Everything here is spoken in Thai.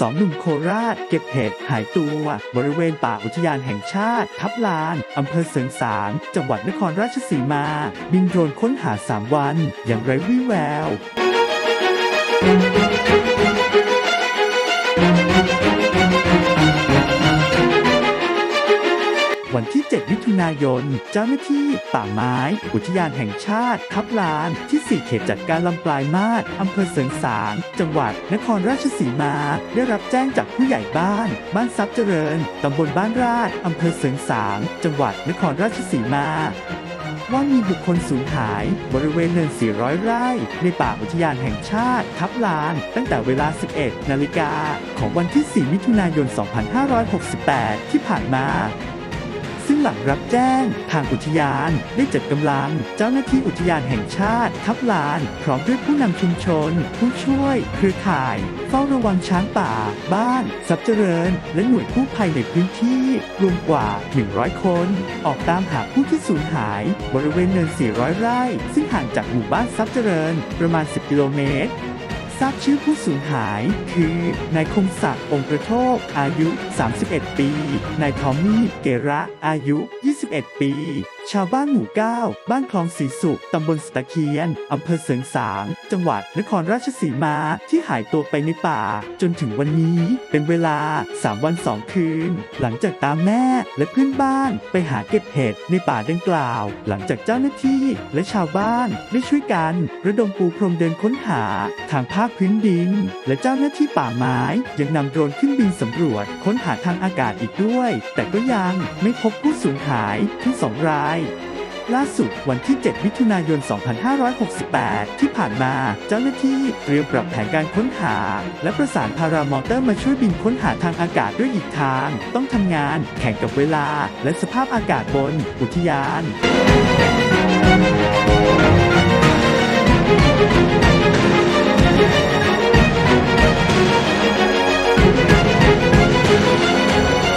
สองหนุ่มโคราช เก็บเห็ดหายตัวบริเวณป่าอุทยานแห่งชาติ ทับลาน อำเภอเสริงสาง จังหวัดนครราชสีมา บินโดรนค้นหา 3 วัน อย่างไร้วี่แวว วันที่ 7 มิถุนายน เจ้าหน้าที่ ป่าไม้ อุทยานแห่งชาติ ทับลาน ที่ 4 เขตจัดการลำปลายมาศอำเภอเสริงสาง จังหวัด นครราชสีมา ได้รับแจ้งจากผู้ใหญ่บ้าน บ้านทรัพย์เจริญ ตำบลบ้านราชอำเภอเสริงสาง จังหวัด นครราชสีมาว่ามีบุคคลสูญหาย บริเวณเนิน 400 ไร่ ในป่าอุทยานแห่งชาติ ทับลาน ตั้งแต่เวลา 11 นาฬิกา ของวันที่ 4 มิถุนายน 2568 ที่ผ่านมา ซึ่งหลังรับแจ้ง ทางอุทยานได้จัดกำลัง เจ้าหน้าที่อุทยานแห่งชาติ ทับลาน พร้อมด้วยผู้นำชุมชน ผู้ช่วย เครือข่าย เฝ้าระวังช้างป่า บ้าน ทรัพย์เจริญ และหน่วยกู้ภัยในพื้นที่ รวมกว่า 100 คน ออกตามหาผู้ที่สูญหาย บริเวณเนิน 400 ไร่ ซึ่งห่างจากหมู่บ้านทรัพย์เจริญ ประมาณ 10 กิโลเมตร ทราบชื่อผู้สูญหาย คือนายคมศักดิ์องค์กระโทกอายุ 31 ปี นายทอมมี่ เกระอายุ 21 ปี ชาวบ้านหมู่ 9 บ้านคลองสีสุขตำบลสตะเคียน อำเภอเสริงสาง จังหวัดนครราชสีมา ที่หายตัวไปในป่า จนถึงวันนี้เป็นเวลา 3 วัน 2 คืน หลังจากตามแม่และเพื่อนบ้านไปหาเก็บเห็ดในป่าดังกล่าว หลังจากเจ้าหน้าที่และชาวบ้านได้ช่วยกันระดมปูพรมเดินค้นหาทางภาคพื้นดิน และเจ้าหน้าที่ป่าไม้ ยังนำโดรนขึ้นบินสำรวจค้นหาทางอากาศอีกด้วย แต่ก็ยังไม่พบผู้สูญหายทั้งสองรายล่าสุดวันที่ 7 มิถุนายน 2568 ที่ผ่านมา เจ้าหน้าที่เตรียมปรับแผนการค้นหา และประสานพารามอเตอร์มาช่วยบินค้นหาทางอากาศด้วยอีกทาง ต้องทำงานแข่งกับเวลา และสภาพอากาศบนอุทยาน